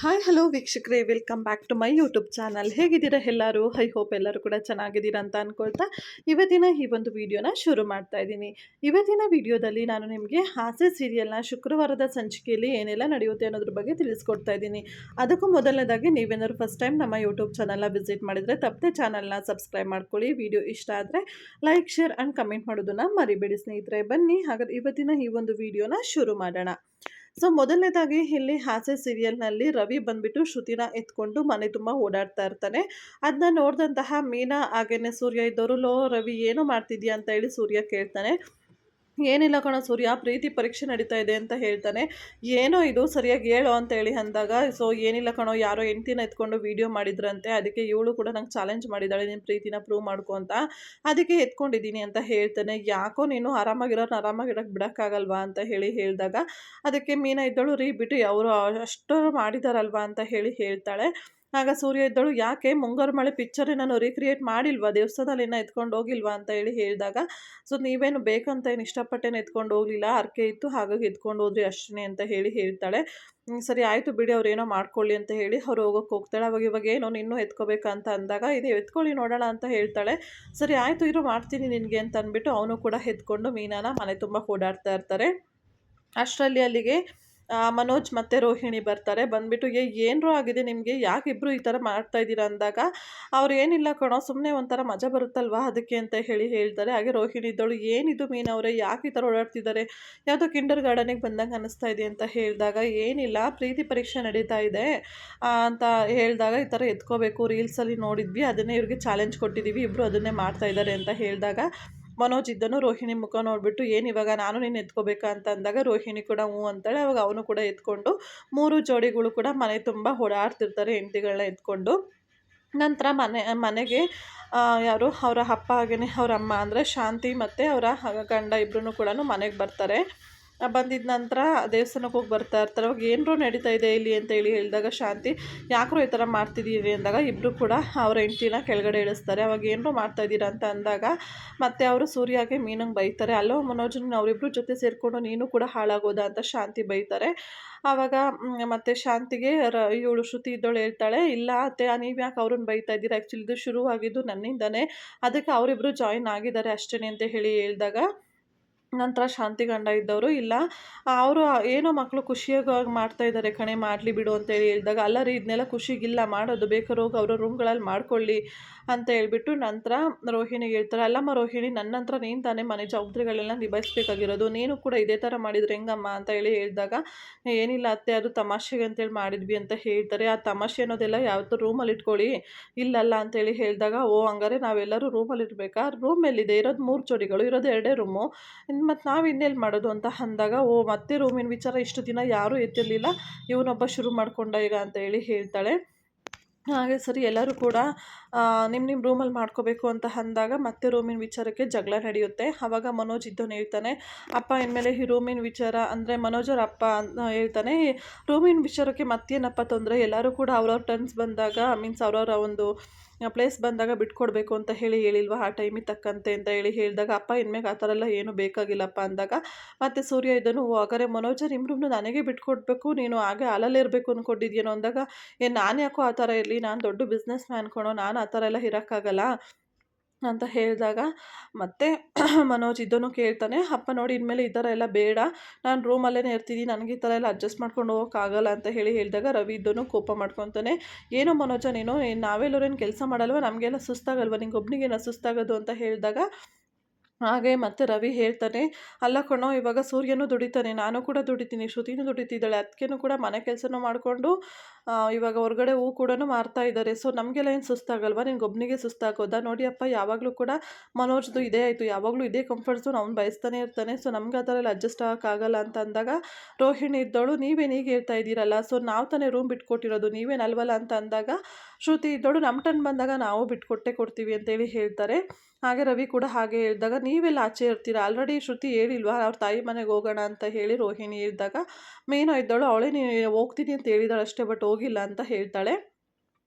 Hi hello ವೀಕ್ಷಕರೇ. Welcome back to my YouTube channel ಹೇಗಿದ್ದೀರಾ ಎಲ್ಲರೂ? ಐ ಹೋಪ್ ಎಲ್ಲರೂ ಕೂಡ ಚೆನ್ನಾಗಿದ್ದೀರಾ ಅಂತ ಅಂದ್ಕೊಳ್ತಾ ಇವತ್ತಿನ ಈ ಒಂದು ವಿಡಿಯೋನ ಶುರು ಮಾಡ್ತಾ ಇದ್ದೀನಿ. ಇವತ್ತಿನ ವಿಡಿಯೋದಲ್ಲಿ ನಾನು ನಿಮಗೆ ಹಾಸ್ಯ ಸೀರಿಯಲ್ನ ಶುಕ್ರವಾರದ ಸಂಚಿಕೆಯಲ್ಲಿ ಏನೆಲ್ಲ ನಡೆಯುತ್ತೆ ಅನ್ನೋದ್ರ ಬಗ್ಗೆ ತಿಳಿಸ್ಕೊಡ್ತಾ ಇದ್ದೀನಿ. ಅದಕ್ಕೂ ಮೊದಲನೇದಾಗಿ ನೀವೇನಾದ್ರು ಫಸ್ಟ್ ಟೈಮ್ ನಮ್ಮ ಯೂಟ್ಯೂಬ್ ಚಾನಲ್ನ ವಿಸಿಟ್ ಮಾಡಿದರೆ ತಪ್ಪದೆ ಚಾನಲ್ನ ಸಬ್ಸ್ಕ್ರೈಬ್ ಮಾಡ್ಕೊಳ್ಳಿ. ವಿಡಿಯೋ ಇಷ್ಟ ಆದರೆ ಲೈಕ್ ಶೇರ್ ಆ್ಯಂಡ್ ಕಮೆಂಟ್ ಮಾಡೋದನ್ನು ಮರಿಬೇಡಿ ಸ್ನೇಹಿತರೆ. ಬನ್ನಿ, ಹಾಗಾದ್ರೆ ಇವತ್ತಿನ ಈ ಒಂದು ವಿಡಿಯೋನ ಶುರು ಮಾಡೋಣ. ಸೊ ಮೊದಲನೇದಾಗಿ ಇಲ್ಲಿ ಹಾಸೆ ಸೀರಿಯಲ್ನಲ್ಲಿ ರವಿ ಬಂದ್ಬಿಟ್ಟು ಶ್ರುತಿನ ಎತ್ಕೊಂಡು ಮನೆ ತುಂಬ ಓಡಾಡ್ತಾ ಇರ್ತಾನೆ. ಅದನ್ನ ನೋಡಿದಂತಹ ಮೀನಾ ಹಾಗೇನೆ ಸೂರ್ಯ ಇದ್ದವರು ಲೋ ರವಿ, ಏನು ಮಾಡ್ತಿದ್ಯಾ ಅಂತ ಹೇಳಿ ಸೂರ್ಯ ಕೇಳ್ತಾನೆ. ಏನಿಲ್ಲ ಕಣೋ ಸೂರ್ಯ, ಪ್ರೀತಿ ಪರೀಕ್ಷೆ ನಡೀತಾ ಇದೆ ಅಂತ ಹೇಳ್ತಾನೆ. ಏನೋ ಇದು ಸರಿಯಾಗಿ ಹೇಳು ಅಂತ ಹೇಳಿ ಅಂದಾಗ, ಸೊ, ಏನಿಲ್ಲ ಕಣೋ, ಯಾರೋ ಹೆಂಡ್ತಿನ ಎತ್ಕೊಂಡು ವೀಡಿಯೋ ಮಾಡಿದ್ರಂತೆ, ಅದಕ್ಕೆ ಇವಳು ಕೂಡ ನಂಗೆ ಚಾಲೆಂಜ್ ಮಾಡಿದ್ದಾಳೆ ನಿನ್ನ ಪ್ರೀತಿನ ಪ್ರೂವ್ ಮಾಡ್ಕೊ ಅಂತ. ಅದಕ್ಕೆ ಎತ್ಕೊಂಡಿದ್ದೀನಿ ಅಂತ ಹೇಳ್ತಾನೆ. ಯಾಕೋ ನೀನು ಆರಾಮಾಗಿರೋರು ಆರಾಮಾಗಿರೋಕ್ಕೆ ಬಿಡೋಕ್ಕಾಗಲ್ವಾ? ಅಂತ ಹೇಳಿ ಹೇಳಿದಾಗ, ಅದಕ್ಕೆ ಮೀನ ಇದ್ದಳು, ರೀ ಬಿಟ್ಟು ಅವರು ಅಷ್ಟು ಮಾಡಿದಾರಲ್ವಾ? ಅಂತ ಹೇಳಿ ಹೇಳ್ತಾಳೆ. ಆಗ ಸೂರ್ಯ ಇದ್ದಳು, ಯಾಕೆ? ಮುಂಗಾರು ಮಳೆ ಪಿಕ್ಚರೇ ನಾನು ರೀಕ್ರಿಯೇಟ್ ಮಾಡಿಲ್ವಾ? ದೇವಸ್ಥಾನದಲ್ಲಿ ಇನ್ನೂ ಎತ್ಕೊಂಡು ಹೋಗಿಲ್ವಾ? ಅಂತ ಹೇಳಿ ಹೇಳಿದಾಗ, ಸೊ ನೀವೇನು ಬೇಕಂತ ಏನು ಇಷ್ಟಪಟ್ಟೇನು ಎತ್ಕೊಂಡು ಹೋಗಲಿಲ್ಲ ಅರ್ಕೆ ಇತ್ತು, ಹಾಗಾಗಿ ಎತ್ಕೊಂಡು ಹೋದ್ರಿ ಅಷ್ಟೇ ಅಂತ ಹೇಳಿ ಹೇಳ್ತಾಳೆ. ಸರಿ ಆಯಿತು ಬಿಡಿ, ಅವ್ರು ಏನೋ ಮಾಡ್ಕೊಳ್ಳಿ ಅಂತ ಹೇಳಿ ಅವ್ರು ಹೋಗೋಕೆ ಹೋಗ್ತಾಳೆ. ಅವಾಗ ಇವಾಗ ಏನೋ? ಇನ್ನೂ ಎತ್ಕೋಬೇಕಂತ ಅಂದಾಗ, ಇದು ಎತ್ಕೊಳ್ಳಿ ನೋಡೋಣ ಅಂತ ಹೇಳ್ತಾಳೆ. ಸರಿ ಆಯಿತು ಇರೋ, ಮಾಡ್ತೀನಿ ನಿನಗೆ ಅಂತ ಅಂದ್ಬಿಟ್ಟು ಅವನು ಕೂಡ ಎತ್ಕೊಂಡು ಮೀನಾನ ಮನೆ ತುಂಬ ಓಡಾಡ್ತಾ ಇರ್ತಾರೆ. ಅಷ್ಟರಲ್ಲಿ ಅಲ್ಲಿಗೆ ಮನೋಜ್ ಮತ್ತು ರೋಹಿಣಿ ಬರ್ತಾರೆ. ಬಂದುಬಿಟ್ಟು, ಏ, ಏನರೋ ಆಗಿದೆ ನಿಮಗೆ? ಯಾಕೆ ಇಬ್ಬರು ಈ ಥರ ಮಾಡ್ತಾ ಇದ್ದೀರಾ? ಅಂದಾಗ, ಅವ್ರು ಏನಿಲ್ಲ ಕಣೋ ಸುಮ್ಮನೆ ಒಂಥರ ಮಜಾ ಬರುತ್ತಲ್ವಾ ಅದಕ್ಕೆ? ಅಂತ ಹೇಳಿ ಹೇಳ್ತಾರೆ. ಹಾಗೆ ರೋಹಿಣಿ ಇದ್ದಳು ಏನಿದು ಮೀನವರೇ ಯಾಕೆ ಈ ಥರ ಓಡಾಡ್ತಿದ್ದಾರೆ? ಯಾವುದೋ ಕಿಂಡರ್ ಗಾರ್ಡನಿಗೆ ಬಂದಂಗೆ ಅನ್ನಿಸ್ತಾ ಇದೆ? ಅಂತ ಹೇಳಿದಾಗ, ಏನಿಲ್ಲ, ಪ್ರೀತಿ ಪರೀಕ್ಷೆ ನಡೀತಾ ಇದೆ. ಅಂತ ಹೇಳಿದಾಗ, ಈ ಥರ ಎತ್ಕೋಬೇಕು ರೀಲ್ಸಲ್ಲಿ ನೋಡಿದ್ವಿ. ಅದನ್ನೇ ಇವ್ರಿಗೆ ಚಾಲೆಂಜ್ ಕೊಟ್ಟಿದ್ದೀವಿ ಇಬ್ಬರು ಅದನ್ನೇ ಮಾಡ್ತಾ ಇದ್ದಾರೆ. ಅಂತ ಹೇಳಿದಾಗ ಮನೋಜ್ ಇದ್ದನು, ರೋಹಿಣಿ ಮುಖ ನೋಡಿಬಿಟ್ಟು, ಏನು ಇವಾಗ ನಾನು ನೀನು ಎತ್ಕೋಬೇಕಾ? ಅಂತ ಅಂದಾಗ ರೋಹಿಣಿ ಕೂಡ, ಹ್ಞೂ ಅಂತಾಳೆ. ಅವಾಗ ಅವನು ಕೂಡ ಎತ್ಕೊಂಡು, ಮೂರು ಜೋಡಿಗಳು ಕೂಡ ಮನೆ ತುಂಬ ಓಡಾಡ್ತಿರ್ತಾರೆ ಹೆಂಡತಿಗಳನ್ನ ಎತ್ಕೊಂಡು. ನಂತರ ಮನೆ, ಮನೆಗೆ ಯಾರು? ಅವರ ಅಪ್ಪ ಹಾಗೆಯೇ ಅವರ ಅಮ್ಮ. ಅಂದರೆ ಶಾಂತಿ ಮತ್ತು ಅವರ ಗಂಡ ಇಬ್ಬರೂ ಕೂಡ ಮನೆಗೆ ಬರ್ತಾರೆ. ಬಂದಿದ್ದ ನಂತರ ದೇವಸ್ಥಾನಕ್ಕೆ ಹೋಗಿ ಬರ್ತಾ ಇರ್ತಾರೆ. ಅವಾಗ ಏನರೂ ನಡೀತಾ ಇದೆ ಇಲ್ಲಿ ಅಂತ ಹೇಳಿ ಹೇಳಿದಾಗ ಶಾಂತಿ, ಯಾಕರೂ ಈ ಥರ ಮಾಡ್ತಿದ್ದೀರಿ ಅಂದಾಗ ಇಬ್ಬರು ಕೂಡ ಅವರ ಹೆಂಡ್ತಿನ ಕೆಳಗಡೆ ಇಳಿಸ್ತಾರೆ. ಅವಾಗ ಏನರೂ ಮಾಡ್ತಾ ಅಂತ ಅಂದಾಗ ಮತ್ತೆ ಅವರು ಸೂರ್ಯಗೆ ಮೀನಂಗೆ ಬೈತಾರೆ. ಅಲ್ಲೋ ಮನೋಜನ್ ಅವರಿಬ್ಬರು ಜೊತೆ ಸೇರಿಕೊಂಡು ನೀನು ಕೂಡ ಹಾಳಾಗೋದ ಅಂತ ಶಾಂತಿ ಬೈತಾರೆ. ಆವಾಗ ಮತ್ತೆ ಶಾಂತಿಗೆ ರ, ಇವಳು ಶ್ರುತಿ ಇದ್ದೋಳು ಹೇಳ್ತಾಳೆ, ಇಲ್ಲ ಅತ್ತೆ ನೀವು ಯಾಕೆ ಅವ್ರನ್ನ ಬೈತಾ ಇದ್ದೀರಾ? ಆ್ಯಕ್ಚುಲಿ ಇದು ಶುರುವಾಗಿದ್ದು ನನ್ನಿಂದನೇ. ಅದಕ್ಕೆ ಅವರಿಬ್ಬರು ಜಾಯಿನ್ ಆಗಿದ್ದಾರೆ ಅಷ್ಟೇ ಅಂತ ಹೇಳಿ ಹೇಳಿದಾಗ ನಂತರ ಶಾಂತಿ ಗಂಡ ಇದ್ದವರು ಇಲ್ಲ. ಅವರು ಏನೋ ಮಕ್ಕಳು ಖುಷಿಯಾಗಿ ಮಾಡ್ತಾ ಇದ್ದಾರೆ ಕಣೆ, ಮಾಡಲಿ ಬಿಡು ಅಂತೇಳಿ ಹೇಳಿದಾಗ ಅಲ್ಲ ರೀ ಇದನ್ನೆಲ್ಲ ಖುಷಿಗಿಲ್ಲ, ಮಾಡೋದು ಬೇಕಾದ್ರೆ ಹೋಗಿ ಅವರ ರೂಮ್ಗಳಲ್ಲಿ ಮಾಡ್ಕೊಳ್ಳಿ ಅಂತ ಹೇಳ್ಬಿಟ್ಟು ನಂತರ ರೋಹಿಣಿಗೆ ಹೇಳ್ತಾರೆ, ಅಲ್ಲಮ್ಮ ರೋಹಿಣಿ ನನ್ನ ಹತ್ರ ನೀನು ತಾನೇ ಮನೆ ಜವಾಬ್ದಾರಿಗಳೆಲ್ಲ ನಿಭಾಯಿಸ್ಬೇಕಾಗಿರೋದು, ನೀನು ಕೂಡ ಇದೇ ಥರ ಮಾಡಿದ್ರೆ ಹೆಂಗಮ್ಮ ಅಂತ ಹೇಳಿ ಹೇಳಿದಾಗ, ಏನಿಲ್ಲ ಅತ್ತೆ, ಅದು ತಮಾಷೆಗೆ ಅಂತೇಳಿ ಮಾಡಿದ್ವಿ ಅಂತ ಹೇಳ್ತಾರೆ, ಆ ತಮಾಷೆ ಅನ್ನೋದೆಲ್ಲ ಯಾವತ್ತೂ ರೂಮಲ್ಲಿ ಇಟ್ಕೊಳ್ಳಿ, ಇಲ್ಲಲ್ಲ ಅಂತೇಳಿ ಹೇಳಿದಾಗ, ಓ ಹಂಗಾರೆ ನಾವೆಲ್ಲರೂ ರೂಮಲ್ಲಿ ಇರಬೇಕಾ? ರೂಮ್ ಎಲ್ಲಿದೆ? ಇರೋದು ಮೂರು ಚೋಡಿಗಳು ಇರೋದು ಎರಡೇ ರೂಮು ಮತ್ತು ನಾವು ಇನ್ನೆಲ್ಲಿ ಮಾಡೋದು ಅಂತ ಅಂದಾಗ, ಓ ಮತ್ತೆ ರೂಮಿನ ವಿಚಾರ ಇಷ್ಟು ದಿನ ಯಾರೂ ಎತ್ತಿರಲಿಲ್ಲ, ಇವನೊಬ್ಬ ಶುರು ಮಾಡ್ಕೊಂಡ ಈಗ ಅಂತ ಹೇಳಿ ಹೇಳ್ತಾಳೆ. ಹಾಗೆ ಸರಿ, ಎಲ್ಲರೂ ಕೂಡ ನಿಮ್ಮ ನಿಮ್ಮ ರೂಮಲ್ಲಿ ಮಾಡ್ಕೋಬೇಕು ಅಂತ ಅಂದಾಗ ಮತ್ತೆ ರೂಮಿನ ವಿಚಾರಕ್ಕೆ ಜಗಳ ನಡೆಯುತ್ತೆ. ಆವಾಗ ಮನೋಜ್ ಇದ್ದವನು ಹೇಳ್ತಾನೆ, ಅಪ್ಪ, ಇನ್ಮೇಲೆ ಈ ರೂಮಿನ ವಿಚಾರ ಅಂದರೆ ಮನೋಜರ ಅಪ್ಪ ಅಂತ ಹೇಳ್ತಾನೆ ರೂಮಿನ ವಿಚಾರಕ್ಕೆ ಮತ್ತೇನಪ್ಪ ತೊಂದರೆ? ಎಲ್ಲರೂ ಕೂಡ ಅವ್ರವ್ರ ಟರ್ನ್ಸ್ ಬಂದಾಗ ಮೀನ್ಸ್ ಅವ್ರವ್ರ ಒಂದು ಪ್ಲೇಸ್ ಬಂದಾಗ ಬಿಟ್ಕೊಡ್ಬೇಕು ಅಂತ ಹೇಳಿ ಹೇಳಿಲ್ವ? ಆ ಟೈಮಿಗೆ ತಕ್ಕಂತೆ ಅಂತ ಹೇಳಿ ಹೇಳಿದಾಗ, ಅಪ್ಪ, ಇನ್ಮೇಲೆ ಆ ಥರ ಎಲ್ಲ ಏನೂ ಬೇಕಾಗಿಲ್ಲಪ್ಪ? ಅಂದಾಗ, ಮತ್ತು ಸೂರ್ಯ ಇದನ್ನು ಹಾಗಾದ್ರೆ ಮನೋಜ ನಿಮ್ಮ ನನಗೆ ಬಿಟ್ಕೊಡ್ಬೇಕು? ನೀನು ಹಾಗೆ ಅಲ್ಲಲ್ಲೇ ಇರಬೇಕು ಅಂದ್ಕೊಂಡಿದ್ಯೇನೋ ಅಂದಾಗ ಏನು ನಾನು ಯಾಕೋ ಆ ಥರ ನಾನು ದೊಡ್ಡ ಬಿಸ್ನೆಸ್ ಮ್ಯಾನ್ ಕೊಡೋ ನಾನು ಆ ಥರ ಎಲ್ಲ ಇರೋಕ್ಕಾಗಲ್ಲ ಅಂತ ಹೇಳಿದಾಗ ಮತ್ತೆ ಮನೋಜ್ ಇದನ್ನು ಕೇಳ್ತಾನೆ, ಅಪ್ಪ ನೋಡಿ, ಇನ್ಮೇಲೆ ಈ ಥರ ಎಲ್ಲ ಬೇಡ. ನಾನು ರೂಮಲ್ಲೇ ಇರ್ತೀನಿ, ನನಗೆ ಈ ಥರ ಎಲ್ಲ ಅಡ್ಜಸ್ಟ್ ಮಾಡ್ಕೊಂಡು ಹೋಗೋಕ್ಕಾಗಲ್ಲ ಅಂತ ಹೇಳಿ ಹೇಳಿದಾಗ ರವಿ ಇದನ್ನು ಕೋಪ ಮಾಡ್ಕೊತಾನೆ. ಏನೋ ಮನೋಜ ನೀನು ನಾವೆಲ್ಲರೇನು ಕೆಲಸ ಮಾಡಲ್ವ? ನಮಗೆಲ್ಲ ಸುಸ್ತಾಗಲ್ವ? ನಿಂಗೆ ಒಬ್ಬನಿಗೇನೋ ಸುಸ್ತಾಗೋದು? ಅಂತ ಹೇಳಿದಾಗ ಹಾಗೆ ಮತ್ತೆ ರವಿ ಹೇಳ್ತಾನೆ, ಅಲ್ಲ ಕಣೋ, ಇವಾಗ ಸೂರ್ಯನೂ ದುಡಿತಾನೆ, ನಾನು ಕೂಡ ದುಡಿತೀನಿ, ಶ್ರುತಿನೂ ದುಡಿತಿದ್ದಾಳೆ ಅದಕ್ಕೇನು ಕೂಡ ಮನೆ ಕೆಲಸನೂ ಮಾಡಿಕೊಂಡು ಇವಾಗ ಹೊರಗಡೆ ಹೂ ಕೂಡ ಮಾರ್ತಾ ಇದ್ದಾರೆ. ಸೊ ನಮಗೆಲ್ಲ ಏನು ಸುಸ್ತಾಗಲ್ವಾ? ನಿನ್ಗೆ ಒಬ್ಬನಿಗೆ ಸುಸ್ತಾಗೋದಾ? ನೋಡಿ ಅಪ್ಪ, ಯಾವಾಗಲೂ ಕೂಡ ಮನೋಜ್ದು ಇದೇ ಆಯಿತು. ಯಾವಾಗಲೂ ಇದೇ ಕಂಫರ್ಟ್ ಝೋನ್ ಅವ್ನು ಬಯಸ್ತಾನೆ ಇರ್ತಾನೆ. ಸೊ ನಮ್ಗೆ ಆ ಥರ ಅಡ್ಜಸ್ಟ್ ಆಗೋಕ್ಕಾಗಲ್ಲ ಅಂತ ಅಂದಾಗ, ರೋಹಿಣಿ ಇದ್ದವಳು, ನೀವೇನು ಈಗ ಹೇಳ್ತಾ ಇದ್ದೀರಲ್ಲ? ಸೊ ನಾವು ತಾನೇ ರೂಮ್ ಬಿಟ್ಕೊಟ್ಟಿರೋದು, ನೀವೇನು ಅಲ್ವಲ್ಲ? ಅಂತ ಅಂದಾಗ, ಶ್ರುತಿ ಇದ್ದವಳು ನಮ್ಮ ಟನ್ ಬಂದಾಗ ನಾವು ಬಿಟ್ಕೊಟ್ಟೆ ಕೊಡ್ತೀವಿ ಅಂತೇಳಿ ಹೇಳ್ತಾರೆ. ಹಾಗೆ ರವಿ ಕೂಡ ಹಾಗೆ ಹೇಳಿದಾಗ, ನೀವೆಲ್ಲ ಆಚೆ ಇರ್ತೀರ? ಆಲ್ರೆಡಿ ಶ್ರುತಿ ಹೇಳಿಲ್ವಾ? ಅವ್ರ ತಾಯಿ ಮನೆಗೆ ಹೋಗೋಣ ಅಂತ ಹೇಳಿ ರೋಹಿಣಿ ಹೇಳಿದಾಗ ಮೇನೋ ಇದ್ದಾಳು, ಅವಳೇ ನೀನು ಹೋಗ್ತೀನಿ ಅಂತ ಹೇಳಿದಾಳಷ್ಟೇ ಬಟ್ ಹೋಗಿಲ್ಲ ಅಂತ ಹೇಳ್ತಾಳೆ.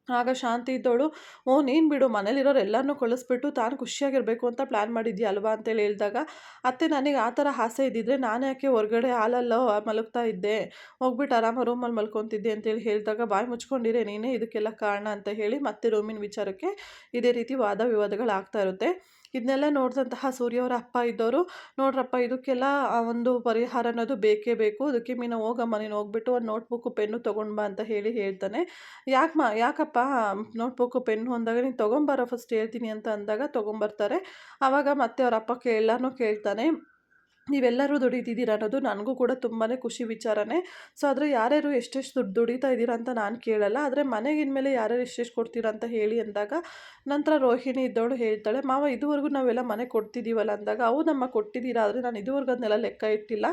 ಆಗ ಶಾಂತಿ ಇದ್ದವಳು, ಓ, ನೀನು ಬಿಡು, ಮನೇಲಿರೋರು ಎಲ್ಲರನ್ನೂ ಕಳಿಸ್ಬಿಟ್ಟು ತಾನು ಖುಷಿಯಾಗಿರಬೇಕು ಅಂತ ಪ್ಲ್ಯಾನ್ ಮಾಡಿದ್ಯಾ ಅಲ್ವಾ? ಅಂತೇಳಿ ಹೇಳಿದಾಗ, ಅತ್ತೆ, ನನಗೆ ಆ ಥರ ಆಸೆ ಇದ್ದಿದ್ರೆ ನಾನು ಯಾಕೆ ಹೊರಗಡೆ ಹಾಲಲ್ಲೋ ಮಲಗ್ತಾ ಇದ್ದೆ? ಹೋಗ್ಬಿಟ್ಟು ಆರಾಮ ರೂಮಲ್ಲಿ ಮಲ್ಕೊತಿದ್ದೆ ಅಂತೇಳಿ ಹೇಳಿದಾಗ, ಬಾಯಿ ಮುಚ್ಕೊಂಡಿರೆ, ನೀನೇ ಇದಕ್ಕೆಲ್ಲ ಕಾರಣ ಅಂತ ಹೇಳಿ ಮತ್ತೆ ರೂಮಿನ ವಿಚಾರಕ್ಕೆ ಇದೇ ರೀತಿ ವಾದ ವಿವಾದಗಳಾಗ್ತಾ ಇರುತ್ತೆ. ಇದನ್ನೆಲ್ಲ ನೋಡಿದಂತಹ ಸೂರ್ಯ ಅವರ ಅಪ್ಪ ಇದ್ದವರು ನೋಡ್ರಪ್ಪ ಇದಕ್ಕೆಲ್ಲ ಒಂದು ಪರಿಹಾರ ಅನ್ನೋದು ಬೇಕೇ ಬೇಕು, ಅದಕ್ಕೆ ಮೀನು ಹೋಗಮ್ಮ ನೀನು ಹೋಗ್ಬಿಟ್ಟು ಒಂದು ನೋಟ್ಬುಕ್ಕು ಪೆನ್ನು ತೊಗೊಂಡು ಬಾ ಅಂತ ಹೇಳಿ ಹೇಳ್ತಾನೆ. ಯಾಕೆ ಮಾ, ಯಾಕಪ್ಪ ನೋಟ್ಬುಕ್ಕು ಪೆನ್ನು ಅಂದಾಗ ನೀನು ತೊಗೊಂಬಾರೋ ಫಸ್ಟ್ ಹೇಳ್ತೀನಿ ಅಂತ ಅಂದಾಗ ತೊಗೊಂಬರ್ತಾರೆ. ಆವಾಗ ಮತ್ತೆ ಅವರ ಅಪ್ಪ ಎಲ್ಲನೂ ಕೇಳ್ತಾನೆ. ನೀವೆಲ್ಲರೂ ದುಡಿತಿದ್ದೀರ ಅನ್ನೋದು ನನಗೂ ಕೂಡ ತುಂಬಾ ಖುಷಿ ವಿಚಾರನೇ. ಸೊ ಆದರೆ ಯಾರ್ಯಾರು ಎಷ್ಟೆಷ್ಟು ದುಡ್ಡು ದುಡಿತಾ ಇದ್ದೀರ ಅಂತ ನಾನು ಕೇಳಲ್ಲ. ಆದರೆ ಮನೆಗೆ ಇನ್ಮೇಲೆ ಯಾರ್ಯಾರು ಎಷ್ಟೆಷ್ಟು ಕೊಡ್ತೀರ ಅಂತ ಹೇಳಿ ಅಂದಾಗ, ನಂತರ ರೋಹಿಣಿ ಇದ್ದವಳು ಹೇಳ್ತಾಳೆ, ಮಾವ, ಇದುವರೆಗೂ ನಾವೆಲ್ಲ ಮನೆ ಕೊಡ್ತಿದ್ದೀವಲ್ಲ ಅಂದಾಗ, ಅವು ನಮ್ಮ ಕೊಟ್ಟಿದ್ದೀರಾ, ಆದರೆ ನಾನು ಇದುವರೆಗೂ ಅದನ್ನೆಲ್ಲ ಲೆಕ್ಕ ಇಟ್ಟಿಲ್ಲ.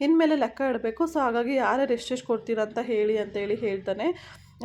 ಇನ್ಮೇಲೆ ಲೆಕ್ಕ ಇಡಬೇಕು. ಸೊ, ಹಾಗಾಗಿ ಯಾರ್ಯಾರು ಎಷ್ಟೆಷ್ಟು ಕೊಡ್ತೀರ ಅಂತ ಹೇಳಿ ಅಂತೇಳಿ ಹೇಳ್ತಾನೆ.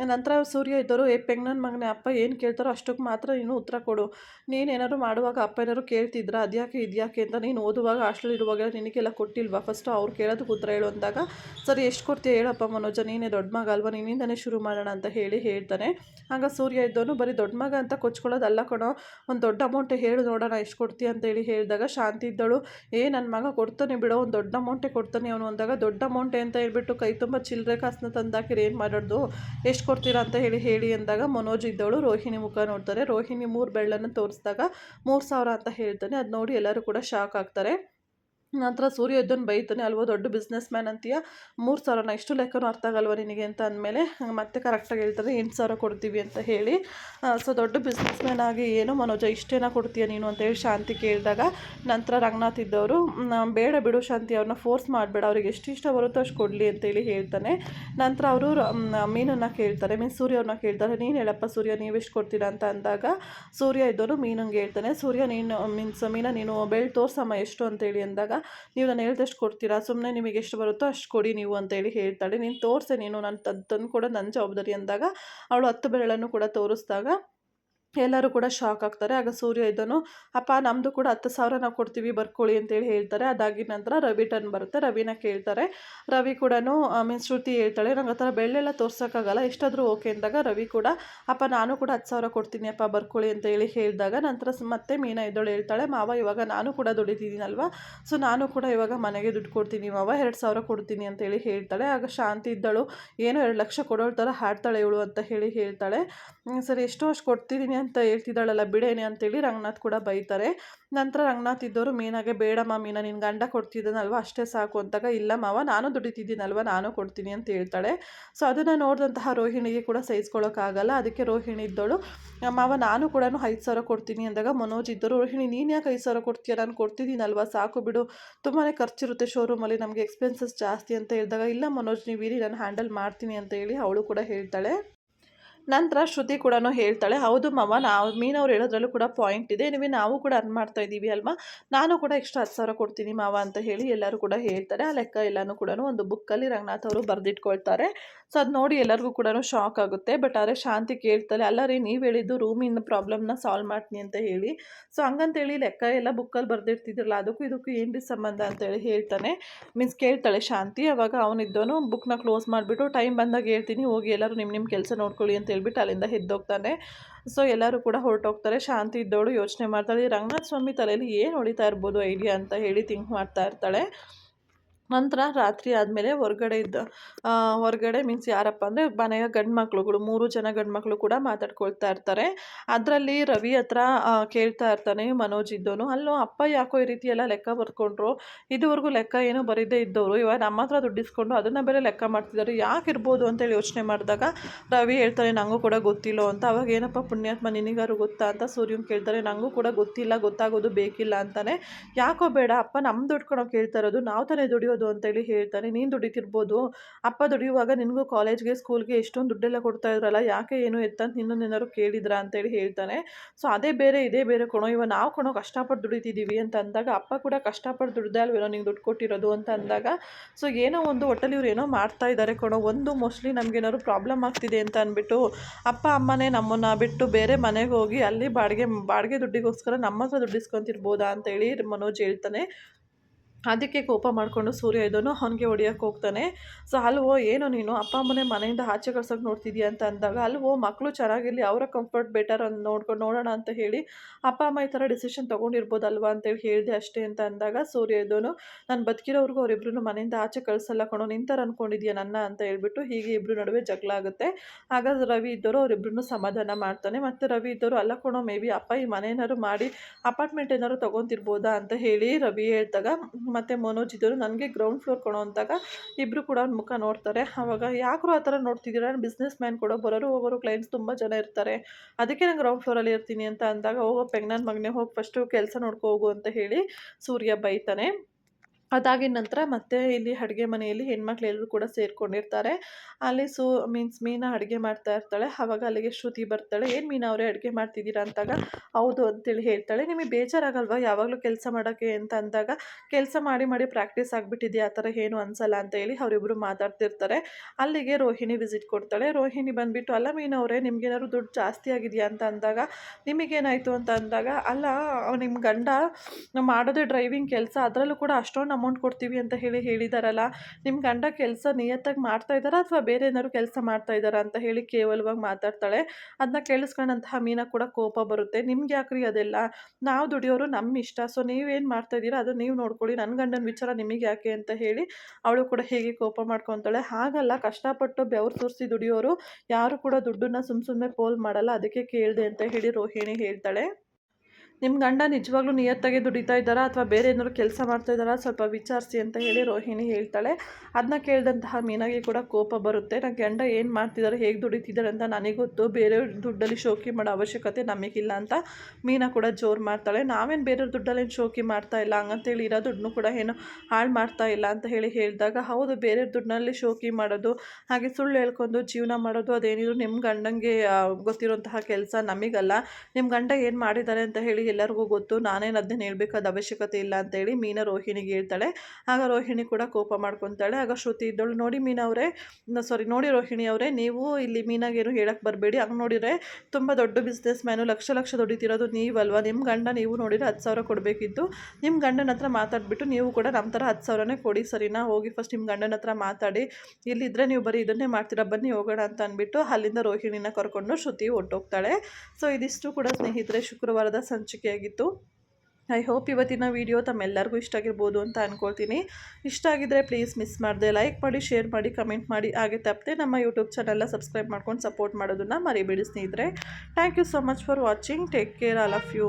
ನಂತರ ಸೂರ್ಯ ಇದ್ದರು, ಏ ಪೆಂಗ್ನನ್ ಮಗನೇ, ಅಪ್ಪ ಏನು ಕೇಳ್ತಾರೋ ಅಷ್ಟಕ್ಕೆ ಮಾತ್ರ ನೀನು ಉತ್ತರ ಕೊಡು. ನೀನೇನಾದ್ರು ಮಾಡುವಾಗ ಅಪ್ಪ ಏನಾದ್ರು ಕೇಳ್ತಿದ್ರ? ಅದ್ಯಾಕೆ ಇದ್ಯಾಕೆ ಅಂತ ನೀನು ಓದುವಾಗ ಹಾಸ್ಟೆಲ್ ಇರುವಾಗ ನಿನಗೆಲ್ಲ ಕೊಟ್ಟಿಲ್ವಾ? ಫಸ್ಟು ಅವ್ರು ಕೇಳೋದಕ್ಕೆ ಉತ್ತರ ಹೇಳು ಅಂದಾಗ, ಸರಿ, ಎಷ್ಟು ಕೊಡ್ತೀಯ ಹೇಳಪ್ಪ ಮನೋಜ, ನೀನೇ ದೊಡ್ಡ ಮಗ ಅಲ್ವಾ? ನಿನ್ನಿಂದನೇ ಶುರು ಮಾಡೋಣ ಅಂತ ಹೇಳಿ ಹೇಳ್ತಾನೆ. ಆಗ ಸೂರ್ಯ ಇದ್ದವನು, ಬರೀ ದೊಡ್ಡ ಮಗ ಅಂತ ಕೊಚ್ಕೊಳ್ಳೋದಲ್ಲ ಕಣೋ, ಒಂದು ದೊಡ್ಡ ಅಮೌಂಟ್ ಹೇಳು ನೋಡೋಣ, ಎಷ್ಟು ಕೊಡ್ತೀಯ ಅಂತೇಳಿ ಹೇಳಿದಾಗ ಶಾಂತಿ ಇದ್ದಳು. ಏ ನನ್ನ ಮಗ ಕೊಡ್ತಾನೆ ಬಿಡೋ, ಒಂದು ದೊಡ್ಡ ಅಮೌಂಟೇ ಕೊಡ್ತಾನೆ ಅವನು ಅಂದಾಗ, ದೊಡ್ಡ ಅಮೌಂಟೇ ಅಂತ ಹೇಳ್ಬಿಟ್ಟು ಕೈ ತುಂಬ ಚಿಲ್ಲರೆ ಕಾಸನ್ನ ತಂದಾಕಿರಿ ಏನು ಮಾಡೋದು? ಎಷ್ಟು ಕೊಡ್ತೀರಾ ಅಂತ ಹೇಳಿ ಹೇಳಿ ಅಂದಾಗ ಮನೋಜ್ ಇದ್ದವಳು ರೋಹಿಣಿ ಮುಖ ನೋಡ್ತಾರೆ. ರೋಹಿಣಿ ಮೂರು ಬೆಳ್ಳನ್ನು ತೋರಿಸಿದಾಗ ಮೂರು ಸಾವಿರ ಅಂತ ಹೇಳ್ತಾನೆ. ಅದು ನೋಡಿ ಎಲ್ಲರೂ ಕೂಡ ಶಾಕ್ ಆಗ್ತಾರೆ. ನಂತರ ಸೂರ್ಯ ಇದ್ದನ್ನು ಬೈತಾನೆ, ಅಲ್ವೋ, ದೊಡ್ಡ ಬಿಸ್ನೆಸ್ ಮ್ಯಾನ್ ಅಂತೀಯ? ಮೂರು ಸಾವಿರನ, ಇಷ್ಟು ಲೆಕ್ಕನೂ ಅರ್ಥ ಆಗಲ್ವ ನಿನಗೆ? ಅಂತ ಅಂದಮೇಲೆ ಮತ್ತೆ ಕರೆಕ್ಟಾಗಿ ಹೇಳ್ತಾರೆ, ಎಂಟು ಸಾವಿರ ಕೊಡ್ತೀವಿ ಅಂತ ಹೇಳಿ. ಸೊ ದೊಡ್ಡ ಬಿಸ್ನೆಸ್ ಮ್ಯಾನ್ ಆಗಿ ಏನು ಮನೋಜ, ಇಷ್ಟೇನ ಕೊಡ್ತೀಯ ನೀನು? ಅಂತೇಳಿ ಶಾಂತಿ ಕೇಳಿದಾಗ, ನಂತರ ರಂಗನಾಥ್ ಇದ್ದವರು ಬೇಡ ಬಿಡು ಶಾಂತಿ ಅವ್ರನ್ನ ಫೋರ್ಸ್ ಮಾಡಬೇಡ, ಅವ್ರಿಗೆ ಎಷ್ಟು ಇಷ್ಟ ಬರುತ್ತೋ ಅಷ್ಟು ಕೊಡಲಿ ಅಂತೇಳಿ ಹೇಳ್ತಾನೆ. ನಂತರ ಅವರು ಮೀನನ್ನು ಕೇಳ್ತಾರೆ, ಮೀನು ಸೂರ್ಯ ಅವ್ರನ್ನ ಕೇಳ್ತಾರೆ, ನೀನು ಹೇಳಪ್ಪ ಸೂರ್ಯ, ನೀವೆಷ್ಟು ಕೊಡ್ತೀರಾ? ಅಂತ ಅಂದಾಗ, ಸೂರ್ಯ ಇದ್ದವರು ಮೀನಂಗೆ ಹೇಳ್ತಾನೆ, ಸೂರ್ಯ, ನೀನು, ಮೀನ್ಸ್ ಮೀನ ನೀನು ಬೆಳೆ ತೋರ್ಸಮ್ಮ, ಎಷ್ಟು? ಅಂತೇಳಿ ಅಂದಾಗ ನೀವು ನಾನು ಹೇಳ್ದಷ್ಟು ಕೊಡ್ತೀರಾ? ಸುಮ್ಮನೆ ನಿಮಗೆ ಎಷ್ಟು ಬರುತ್ತೋ ಅಷ್ಟು ಕೊಡಿ ನೀವು ಅಂತೇಳಿ ಹೇಳ್ತಾಳೆ. ನೀನು ತೋರಿಸೆ ನೀನು. ನಾನು ತಂದು ಕೂಡ ನನ್ನ ಜವಾಬ್ದಾರಿ ಅಂದಾಗ, ಅವಳು ಹತ್ತು ಬೆರಳನ್ನು ಕೂಡ ತೋರಿಸಿದಾಗ ಎಲ್ಲರೂ ಕೂಡ ಶಾಕ್ ಆಗ್ತಾರೆ. ಆಗ ಸೂರ್ಯ ಇದನ್ನು ಅಪ್ಪ ನಮ್ಮದು ಕೂಡ ಹತ್ತು ಸಾವಿರ ನಾವು ಕೊಡ್ತೀವಿ, ಬರ್ಕೊಳ್ಳಿ ಅಂತೇಳಿ ಹೇಳ್ತಾರೆ. ಅದಾಗಿ ನಂತರ ರವಿ ಟರ್ನ್ ಬರುತ್ತೆ. ರವಿನ ಕೇಳ್ತಾರೆ. ರವಿ ಕೂಡ ಮೀನ್ ಶ್ರುತಿ ಹೇಳ್ತಾಳೆ, ನಂಗೆ ಆ ಥರ ಬೆಳ್ಳೆಲ್ಲ ತೋರ್ಸೋಕ್ಕಾಗಲ್ಲ, ಎಷ್ಟಾದರೂ ಓಕೆ ಅಂದಾಗ ರವಿ ಕೂಡ, ಅಪ್ಪ, ನಾನು ಕೂಡ ಹತ್ತು ಸಾವಿರ ಕೊಡ್ತೀನಿ, ಅಪ್ಪ, ಬರ್ಕೊಳ್ಳಿ ಅಂತ ಹೇಳಿ ಹೇಳಿದಾಗ ನಂತರ ಮತ್ತೆ ಮೀನಾ ಇದ್ದಳು ಹೇಳ್ತಾಳೆ, ಮಾವ, ಇವಾಗ ನಾನು ಕೂಡ ದುಡಿತಿದ್ದೀನಲ್ವ? ಸೊ, ನಾನು ಕೂಡ ಇವಾಗ ಮನೆಗೆ ದುಡ್ಡು ಕೊಡ್ತೀನಿ, ಮಾವ, ಎರಡು ಸಾವಿರ ಕೊಡ್ತೀನಿ ಅಂತೇಳಿ ಹೇಳ್ತಾಳೆ. ಆಗ ಶಾಂತಿ ಇದ್ದಳು, ಏನೋ ಎರಡು ಲಕ್ಷ ಕೊಡೋಳ ಥರ ಹಾಡ್ತಾಳೆ ಇವಳು ಅಂತ ಹೇಳಿ ಹೇಳ್ತಾಳೆ. ಸರಿ, ಎಷ್ಟೋ ಅಷ್ಟು ಕೊಡ್ತಿದ್ದೀನಿ ಅಂತ ಹೇಳ್ತಿದ್ದಾಳಲ್ಲ, ಬಿಡೇನೆ ಅಂತೇಳಿ ರಂಗನಾಥ್ ಕೂಡ ಬೈತಾರೆ. ನಂತರ ರಂಗನಾಥ್ ಇದ್ದವರು, ಮೀನಾಗೆ ಬೇಡಮ್ಮ ಮೀನ ನಿನ್ನ ಗಂಡ ಕೊಡ್ತಿದ್ದಾನಲ್ವ, ಅಷ್ಟೇ ಸಾಕು ಅಂತಾಗ ಇಲ್ಲ ಮಾವ, ನಾನು ದುಡಿತಿದ್ದೀನಲ್ವ, ನಾನು ಕೊಡ್ತೀನಿ ಅಂತ ಹೇಳ್ತಾಳೆ. ಸೊ, ಅದನ್ನು ನೋಡಿದಂತಹ ರೋಹಿಣಿಗೆ ಕೂಡ ಸಹಿಸ್ಕೊಳ್ಳೋಕ್ಕಾಗಲ್ಲ ಅದಕ್ಕೆ ರೋಹಿಣಿ ಇದ್ದಳು, ಮಾವ, ನಾನು ಕೂಡ ಐದು ಸಾವಿರ ಕೊಡ್ತೀನಿ ಅಂದಾಗ ಮನೋಜ್ ಇದ್ದರು, ರೋಹಿಣಿ, ನೀನು ಯಾಕೆ ಐದು ಸಾವಿರ ಕೊಡ್ತೀಯ? ನಾನು ಕೊಡ್ತಿದ್ದೀನಲ್ವ, ಸಾಕು ಬಿಡು. ತುಂಬಾ ಖರ್ಚಿರುತ್ತೆ ಶೋರೂಮಲ್ಲಿ ನಮಗೆ ಎಕ್ಸ್ಪೆನ್ಸಸ್ ಜಾಸ್ತಿ ಅಂತ ಹೇಳಿದಾಗ, ಇಲ್ಲ ಮನೋಜ್ ನೀವು ಇರಿ ನಾನು ಹ್ಯಾಂಡಲ್ ಮಾಡ್ತೀನಿ ಅಂತ ಹೇಳಿ ಅವಳು ಕೂಡ ಹೇಳ್ತಾಳೆ. ನಂತರ ಶ್ರುತಿ ಕೂಡ ಹೇಳ್ತಾಳೆ, ಹೌದು ಮಮ್ಮ ನಾವು ಮೀನವ್ರು ಹೇಳೋದ್ರಲ್ಲೂ ಕೂಡ ಪಾಯಿಂಟ್ ಇದೆ. ನಿಮಗೆ ನಾವು ಕೂಡ ಅರ್ನ್ ಮಾಡ್ತಾ ಇದ್ದೀವಿ ಅಲ್ವಾ? ನಾನು ಕೂಡ ಎಕ್ಸ್ಟ್ರಾ ಹತ್ತು ಸಾವಿರ ಕೊಡ್ತೀನಿ ಮಾವ ಅಂತ ಹೇಳಿ ಎಲ್ಲರೂ ಕೂಡ ಹೇಳ್ತಾರೆ. ಆ ಲೆಕ್ಕ ಎಲ್ಲನೂ ಕೂಡ ಒಂದು ಬುಕ್ಕಲ್ಲಿ ರಂಗನಾಥ್ ಅವರು ಬರೆದಿಟ್ಕೊಳ್ತಾರೆ. ಸೊ ಅದು ನೋಡಿ ಎಲ್ಲರಿಗೂ ಕೂಡ ಶಾಕ್ ಆಗುತ್ತೆ. ಬಟ್ ಆದರೆ ಶಾಂತಿ ಕೇಳ್ತಾಳೆ ಅಲ್ಲ ರೀ ನೀವು ಹೇಳಿದ್ದು ರೂಮಿನ ಪ್ರಾಬ್ಲಮ್ನ ಸಾಲ್ವ್ ಮಾಡ್ತೀನಿ ಅಂತ ಹೇಳಿ. ಸೊ ಹಂಗಂತೇಳಿ ಲೆಕ್ಕ ಎಲ್ಲ ಬುಕ್ಕಲ್ಲಿ ಬರೆದಿರ್ತಿದ್ರಲ್ಲ, ಅದಕ್ಕೂ ಇದಕ್ಕೂ ಏನು ರೀ ಸಂಬಂಧ ಅಂತೇಳಿ ಹೇಳ್ತಾನೆ. ಮೀನ್ಸ್ ಕೇಳ್ತಾಳೆ ಶಾಂತಿ. ಅವಾಗ ಅವನಿದ್ದವನು ಬುಕ್ನ ಕ್ಲೋಸ್ ಮಾಡಿಬಿಟ್ಟು ಟೈಮ್ ಬಂದಾಗ ಹೇಳ್ತೀನಿ, ಹೋಗಿ ಎಲ್ಲರೂ ನಿಮ್ಮ ನಿಮ್ಮ ಕೆಲಸ ನೋಡ್ಕೊಳ್ಳಿ ಅಂತ ಹೇಳ್ಬಿಟ್ಟು ಅಲ್ಲಿಂದ ಎದ್ದೋಗ್ತಾನೆ ಸೊ ಎಲ್ಲರೂ ಕೂಡ ಹೊರಟೋಗ್ತಾರೆ. ಶಾಂತಿ ಇದ್ದವಳು ಯೋಚನೆ ಮಾಡ್ತಾಳೆ, ರಂಗನಾಥ ಸ್ವಾಮಿ ತಲೆಯಲ್ಲಿ ಏನು ಹೊಳಿತಾ ಇರ್ಬೋದು ಐಡಿಯಾ ಅಂತ ಹೇಳಿ ಥಿಂಕ್ ಮಾಡ್ತಾ ಇರ್ತಾಳೆ. ನಂತರ ರಾತ್ರಿ ಆದಮೇಲೆ ಹೊರ್ಗಡೆ ಇದ್ದ ಹೊರಗಡೆ ಮೀನ್ಸ್ ಯಾರಪ್ಪ ಅಂದರೆ ಮನೆಯ ಗಂಡು ಮಕ್ಳುಗಳು ಮೂರು ಜನ ಗಂಡು ಮಕ್ಕಳು ಕೂಡ ಮಾತಾಡ್ಕೊಳ್ತಾ ಇರ್ತಾರೆ. ಅದರಲ್ಲಿ ರವಿ ಹತ್ರ ಕೇಳ್ತಾ ಇರ್ತಾನೆ ಮನೋಜ್ ಇದ್ದವನು, ಅಲ್ಲೋ, ಅಪ್ಪ ಯಾಕೋ ಈ ರೀತಿ ಎಲ್ಲ ಲೆಕ್ಕ ಬರ್ಕೊಂಡ್ರು? ಇದುವರೆಗೂ ಲೆಕ್ಕ ಏನೂ ಬರೀದೇ ಇದ್ದವರು, ಇವಾಗ ನಮ್ಮ ಹತ್ರ ದುಡ್ಡಿಸ್ಕೊಂಡು ಅದನ್ನು ಬೇರೆ ಲೆಕ್ಕ ಮಾಡ್ತಿದ್ದಾರೆ, ಯಾಕೆ ಇರ್ಬೋದು? ಅಂತೇಳಿ ಯೋಚನೆ ಮಾಡಿದಾಗ ರವಿ ಹೇಳ್ತಾನೆ ನನಗೂ ಕೂಡ ಗೊತ್ತಿಲ್ಲ ಅಂತ. ಅವಾಗ, ಏನಪ್ಪ ಪುಣ್ಯಾತ್ಮ, ನಿನಗಾರು ಗೊತ್ತಾ? ಅಂತ ಸೂರ್ಯನ್ ಕೇಳ್ತಾರೆ ನನಗೂ ಕೂಡ ಗೊತ್ತಿಲ್ಲ, ಗೊತ್ತಾಗೋದು ಬೇಕಿಲ್ಲ ಅಂತಾನೆ. ಯಾಕೋ ಬೇಡ, ಅಪ್ಪ ನಮ್ಮ ದುಡ್ಡು ಕೇಳ್ತಾ ಇರೋದು, ನಾವು ತಾನೇ ದುಡಿಯೋದು ದುಡಿಯೋದು ಅಂತೇಳಿ ಹೇಳ್ತಾನೆ ನೀನು ದುಡಿತಿರ್ಬೋದು. ಅಪ್ಪ ದುಡಿಯುವಾಗ ನಿನಗೂ ಕಾಲೇಜ್ಗೆ, ಸ್ಕೂಲ್ಗೆ ಎಷ್ಟೊಂದು ದುಡ್ಡೆಲ್ಲ ಕೊಡ್ತಾ ಇದ್ರಲ್ಲ, ಯಾಕೆ ಏನು ಎತ್ತಂತ ನಿನ್ನ ಏನಾದ್ರು ಕೇಳಿದ್ರ ಅಂತೇಳಿ ಹೇಳ್ತಾನೆ. ಸೊ ಅದೇ ಬೇರೆ, ಇದೇ ಬೇರೆ ಕೊಣೋ. ಇವಾಗ ನಾವು ಕೊಣೋ ಕಷ್ಟಪಟ್ಟು ದುಡಿತಿದ್ದೀವಿ ಅಂತ ಅಂದಾಗ ಅಪ್ಪ ಕೂಡ ಕಷ್ಟಪಟ್ಟು ದುಡ್ದೆ ಅಲ್ವೇನೋ ನಿಂಗೆ ದುಡ್ಡು ಕೊಟ್ಟಿರೋದು ಅಂತ ಅಂದಾಗ ಸೊ ಏನೋ ಒಂದು ಒಟ್ಟಲ್ಲಿ ಇವ್ರು ಏನೋ ಮಾಡ್ತಾ ಇದ್ದಾರೆ ಕೊಣೋ. ಒಂದು ಮೋಸ್ಟ್ಲಿ ನಮಗೇನಾದ್ರು ಪ್ರಾಬ್ಲಮ್ ಆಗ್ತಿದೆ ಅಂತ ಅಂದ್ಬಿಟ್ಟು ಅಪ್ಪ, ಅಮ್ಮನೇ ನಮ್ಮನ್ನು ಬಿಟ್ಟು ಬೇರೆ ಮನೆಗೆ ಹೋಗಿ ಅಲ್ಲಿ ಬಾಡಿಗೆ ಬಾಡಿಗೆ ದುಡ್ಡಿಗೋಸ್ಕರ ನಮ್ಮ ಹತ್ರ ಅಂತ ಅಂತೇಳಿ ಮನೋಜ್ ಹೇಳ್ತಾನೆ. ಅದಕ್ಕೆ ಕೋಪ ಮಾಡಿಕೊಂಡು ಸೂರ್ಯ ಇದನ್ನು ಅವನಿಗೆ ಹೊಡಿಯೋಕ್ಕೆ ಹೋಗ್ತಾನೆ. ಸೊ ಅಲ್ವೋ ಏನು ನೀನು? ಅಪ್ಪ ಅಮ್ಮನೇ ಮನೆಯಿಂದ ಆಚೆ ಕಳ್ಸೋಕೆ ನೋಡ್ತಿದ್ಯಾ ಅಂತ ಅಂದಾಗ ಅಲ್ವೋ ಮಕ್ಕಳು ಚೆನ್ನಾಗಿರಲಿ, ಅವರ ಕಂಫರ್ಟ್ ಬೆಟರ್ ಅಂತ ನೋಡ್ಕೊಂಡು ನೋಡೋಣ ಅಂತ ಹೇಳಿ, ಅಪ್ಪ ಅಮ್ಮ ಈ ಥರ ಡಿಸಿಷನ್ ತೊಗೊಂಡಿರ್ಬೋದಲ್ವಾ ಅಂತೇಳಿ ಹೇಳಿದೆ ಅಷ್ಟೇ ಅಂತ ಅಂದಾಗ, ಸೂರ್ಯ ಇದನ್ನು ನಾನು ಬದುಕಿರೋರ್ಗು ಅವರಿಬ್ರು ಮನೆಯಿಂದ ಆಚೆ ಕಳ್ಸಲ್ಲ ಕಣೋ ನಿಂತರ ಅಂದ್ಕೊಂಡಿದ್ಯಾ ನನ್ನ? ಅಂತ ಹೇಳ್ಬಿಟ್ಟು ಹೀಗೆ ಇಬ್ಬರು ನಡುವೆ ಜಗಳ ಆಗುತ್ತೆ. ಆಗ ರವಿ ಇದ್ದವರು ಅವರಿಬ್ರು ಸಮಾಧಾನ ಮಾಡ್ತಾನೆ. ಮತ್ತು ರವಿ ಇದ್ದವರು, ಅಲ್ಲ ಕೊಡೋ ಮೇ ಬಿ ಅಪ್ಪ ಈ ಮನೆ ಮಾಡಿ ಅಪಾರ್ಟ್ಮೆಂಟ್ ಏನಾದ್ರು ತೊಗೊತಿರ್ಬೋದಾ? ಅಂತ ಹೇಳಿ ರವಿ ಹೇಳ್ದಾಗ ಮತ್ತು ಮನೋಜ್ ಇದ್ದರು. ನನಗೆ ಗ್ರೌಂಡ್ ಫ್ಲೋರ್ ಕೊಡೋ ಅಂತಾಗ ಇಬ್ಬರು ಕೂಡ ಅವ್ನ ಮುಖ ನೋಡ್ತಾರೆ. ಆವಾಗ ಯಾಕರು ಆ ಥರ ನೋಡ್ತಿದ್ದೀರಾ? ಬಿಸ್ನೆಸ್ ಮ್ಯಾನ್ ಕೂಡ ಬರೋರು ಹೋಗೋರು ಕ್ಲೈಂಟ್ಸ್ ತುಂಬ ಜನ ಇರ್ತಾರೆ. ಅದಕ್ಕೆ ನಾನು ಗ್ರೌಂಡ್ ಫ್ಲೋರಲ್ಲಿ ಇರ್ತೀನಿ ಅಂತ ಅಂದಾಗ ಹೋಗೋ ಪೆಗ್ನನ್ ಮಗನೇ ಹೋಗಿ ಫಸ್ಟು ಕೆಲಸ ನೋಡ್ಕೋ ಹೋಗು ಅಂತ ಹೇಳಿ ಸೂರ್ಯ ಬೈತಾನೆ. ಅದಾಗಿದ ನಂತರ ಮತ್ತೆ ಇಲ್ಲಿ ಅಡುಗೆ ಮನೆಯಲ್ಲಿ ಹೆಣ್ಮಕ್ಳು ಎಲ್ಲರೂ ಕೂಡ ಸೇರ್ಕೊಂಡಿರ್ತಾರೆ. ಅಲ್ಲಿ ಸು ಮೀನ್ಸ್ ಮೀನಾ ಅಡುಗೆ ಮಾಡ್ತಾ ಇರ್ತಾಳೆ. ಅವಾಗ ಅಲ್ಲಿಗೆ ಶ್ರುತಿ ಬರ್ತಾಳೆ. ಏನು ಮೀನಾ ಅವರೇ ಅಡುಗೆ ಮಾಡ್ತಿದ್ದೀರಾ? ಅಂತಾಗ, ಹೌದು ಅಂತೇಳಿ ಹೇಳ್ತಾಳೆ. ನಿಮಗೆ ಬೇಜಾರಾಗಲ್ವಾ? ಯಾವಾಗಲೂ ಕೆಲಸ ಮಾಡೋಕ್ಕೆ? ಅಂತ ಅಂದಾಗ, ಕೆಲಸ ಮಾಡಿ ಮಾಡಿ ಪ್ರಾಕ್ಟೀಸ್ ಆಗಿಬಿಟ್ಟಿದೆ ಆ ಥರ ಏನು ಅನ್ಸಲ್ಲ ಅಂತ ಹೇಳಿ ಅವರಿಬ್ಬರು ಮಾತಾಡ್ತಿರ್ತಾರೆ. ಅಲ್ಲಿಗೆ ರೋಹಿಣಿ ವಿಸಿಟ್ ಕೊಡ್ತಾಳೆ. ರೋಹಿಣಿ ಬಂದುಬಿಟ್ಟು, ಅಲ್ಲ ಮೀನವರೇ ನಿಮಗೇನಾದ್ರು ದುಡ್ಡು ಜಾಸ್ತಿ ಆಗಿದೆಯಾ? ಅಂತ ಅಂದಾಗ, ನಿಮಗೇನಾಯಿತು? ಅಂತ ಅಂದಾಗ, ಅಲ್ಲ ನಿಮ್ಮ ಗಂಡ ಮಾಡೋದೇ ಡ್ರೈವಿಂಗ್ ಕೆಲಸ. ಅದರಲ್ಲೂ ಕೂಡ ಅಷ್ಟೊಂದು ಅಮೌಂಟ್ ಕೊಡ್ತೀವಿ ಅಂತ ಹೇಳಿ ಹೇಳಿದಾರಲ್ಲ ನಿಮ್ಮ ಗಂಡ ಕೆಲಸ ನಿಯತ್ತಾಗಿ ಮಾಡ್ತಾ ಇದ್ದಾರಾ ಅಥವಾ ಬೇರೆ ಏನಾದ್ರು ಕೆಲಸ ಮಾಡ್ತಾ ಇದ್ದಾರಾ ಅಂತ ಹೇಳಿ ಕೇವಲವಾಗಿ ಮಾತಾಡ್ತಾಳೆ. ಅದನ್ನ ಕೇಳಿಸ್ಕೊಂಡಂತಹ ಮೀನಾ ಕೂಡ ಕೋಪ ಬರುತ್ತೆ. ನಿಮ್ಗೆ ಯಾಕ್ರಿ ಅದೆಲ್ಲ? ನಾವು ದುಡಿಯೋರು ನಮ್ಮ ಇಷ್ಟ. ಸೊ ನೀವೇನು ಮಾಡ್ತಾ ಇದ್ದೀರಾ? ಅದು ನೀವು ನೋಡ್ಕೊಳ್ಳಿ. ನನ್ನ ಗಂಡನ ವಿಚಾರ ನಿಮಗೆ ಯಾಕೆ ಅಂತ ಹೇಳಿ ಅವಳು ಕೂಡ ಹೇಗೆ ಕೋಪ ಮಾಡ್ಕೊತಾಳೆ. ಹಾಗಲ್ಲ, ಕಷ್ಟಪಟ್ಟು ಬೆವರು ತೋರಿಸಿ ದುಡಿಯೋರು ಯಾರು ಕೂಡ ದುಡ್ಡನ್ನ ಸುಮ್ಮ ಸುಮ್ಮನೆ ಪೋಲ್ ಮಾಡಲ್ಲ. ಅದಕ್ಕೆ ಕೇಳಿದೆ ಅಂತ ಹೇಳಿ ರೋಹಿಣಿ ಹೇಳ್ತಾಳೆ. ನಿಮ್ಮ ಗಂಡ ನಿಜವಾಗ್ಲೂ ನಿಯತ್ತಾಗಿ ದುಡಿತಾ ಇದ್ದಾರಾ ಅಥವಾ ಬೇರೆ ಏನಾದ್ರು ಕೆಲಸ ಮಾಡ್ತಾ ಇದ್ದಾರಾ? ಸ್ವಲ್ಪ ವಿಚಾರಿಸಿ ಅಂತ ಹೇಳಿ ರೋಹಿಣಿ ಹೇಳ್ತಾಳೆ. ಅದನ್ನ ಕೇಳಿದಂತಹ ಮೀನಾಗಿ ಕೂಡ ಕೋಪ ಬರುತ್ತೆ. ನನ್ನ ಗಂಡ ಏನು ಮಾಡ್ತಿದ್ದಾರೆ ಹೇಗೆ ದುಡಿತಿದ್ದಾರೆ ಅಂತ ನನಗೆ ಗೊತ್ತು. ಬೇರೆಯವ್ರ ದುಡ್ಡಲ್ಲಿ ಶೋಕಿ ಮಾಡೋ ಅವಶ್ಯಕತೆ ನಮಗಿಲ್ಲ ಅಂತ ಮೀನಾ ಕೂಡ ಜೋರು ಮಾಡ್ತಾಳೆ. ನಾವೇನು ಬೇರೆಯವ್ರ ದುಡ್ಡಲ್ಲಿ ಏನು ಶೋಕಿ ಮಾಡ್ತಾ ಇಲ್ಲ? ಹಂಗಂತೇಳಿ ಇರೋ ದುಡ್ಡನ್ನು ಕೂಡ ಏನು ಹಾಳು ಮಾಡ್ತಾ ಇಲ್ಲ ಅಂತ ಹೇಳಿ ಹೇಳಿದಾಗ, ಹೌದು ಬೇರೆಯವ್ರ ದುಡ್ಡಿನಲ್ಲಿ ಶೋಕಿ ಮಾಡೋದು, ಹಾಗೆ ಸುಳ್ಳು ಹೇಳ್ಕೊಂಡು ಜೀವನ ಮಾಡೋದು, ಅದೇನಿದ್ರು ನಿಮ್ಮ ಗಂಡಂಗೆ ಗೊತ್ತಿರೋಂತಹ ಕೆಲಸ ನಮಗಲ್ಲ. ನಿಮ್ಮ ಗಂಡ ಏನು ಮಾಡಿದ್ದಾರೆ ಅಂತ ಹೇಳಿ ಎಲ್ಲರಿಗೂ ಗೊತ್ತು, ನಾನೇನು ಅದನ್ನ ಹೇಳ್ಬೇಕಾದ ಅವಶ್ಯಕತೆ ಇಲ್ಲ ಅಂತೇಳಿ ಮೀನಾ ರೋಹಿಣಿಗೆ ಹೇಳ್ತಾಳೆ. ಆಗ ರೋಹಿಣಿ ಕೂಡ ಕೋಪ ಮಾಡ್ಕೊತಾಳೆ. ಆಗ ಶ್ರುತಿ ಇದ್ದಳು, ನೋಡಿ ಮೀನಾ ಅವರೇ ಸಾರಿ ನೋಡಿ ರೋಹಿಣಿ ಅವರೇ, ನೀವು ಇಲ್ಲಿ ಮೀನಾಗೇನು ಹೇಳಕ್ಕೆ ಬರಬೇಡಿ. ಹಂಗೆ ನೋಡಿದರೆ ತುಂಬ ದೊಡ್ಡ ಬಿಸ್ನೆಸ್ ಮ್ಯಾನು ಲಕ್ಷ ಲಕ್ಷ ದುಡಿತಿರೋದು ನೀವಲ್ವಾ? ನಿಮ್ಮ ಗಂಡ ನೀವು ನೋಡಿದರೆ ಹತ್ತು ಸಾವಿರ ಕೊಡಬೇಕಿತ್ತು. ನಿಮ್ಮ ಗಂಡನ ಹತ್ರ ಮಾತಾಡಿಬಿಟ್ಟು ನೀವು ಕೂಡ ನಮ್ಮ ಥರ ಹತ್ತು ಸಾವಿರನೇ ಕೊಡಿ, ಸರಿನಾ? ಹೋಗಿ ಫಸ್ಟ್ ನಿಮ್ಮ ಗಂಡನ ಹತ್ರ ಮಾತಾಡಿ. ಇಲ್ಲಿದ್ದರೆ ನೀವು ಬರೀ ಇದನ್ನೇ ಮಾಡ್ತೀರಾ, ಬನ್ನಿ ಹೋಗೋಣ ಅಂತ ಅಂದ್ಬಿಟ್ಟು ಅಲ್ಲಿಂದ ರೋಹಿಣಿನ ಕರ್ಕೊಂಡು ಶ್ರುತಿ ಹೊಟ್ಟೋಗ್ತಾಳೆ ಸೊ ಇದಿಷ್ಟು ಕೂಡ ಸ್ನೇಹಿತರೆ, ಶುಕ್ರವಾರದ ಸಂಚಿಕೆಯಾಗಿತ್ತು ಐ ಹೋಪ್ ಇವತ್ತಿನ ವೀಡಿಯೋ ತಮ್ಮೆಲ್ಲರಿಗೂ ಇಷ್ಟ ಆಗಿರ್ಬೋದು ಅಂತ ಅಂದ್ಕೊಳ್ತೀನಿ ಇಷ್ಟ ಆಗಿದ್ದರೆ ಪ್ಲೀಸ್ ಮಿಸ್ ಮಾಡಿದೆ ಲೈಕ್ ಮಾಡಿ ಶೇರ್ ಮಾಡಿ ಕಮೆಂಟ್ ಮಾಡಿ. ಹಾಗೆ ತಪ್ಪದೆ ನಮ್ಮ ಯೂಟ್ಯೂಬ್ ಚಾನಲ್ನ ಸಬ್ಸ್ಕ್ರೈಬ್ ಮಾಡ್ಕೊಂಡು ಸಪೋರ್ಟ್ ಮಾಡೋದನ್ನು ಮರಿಬೇಡಿ ಸ್ನೇಹಿತರೆ. Thank you so much for watching take care all of you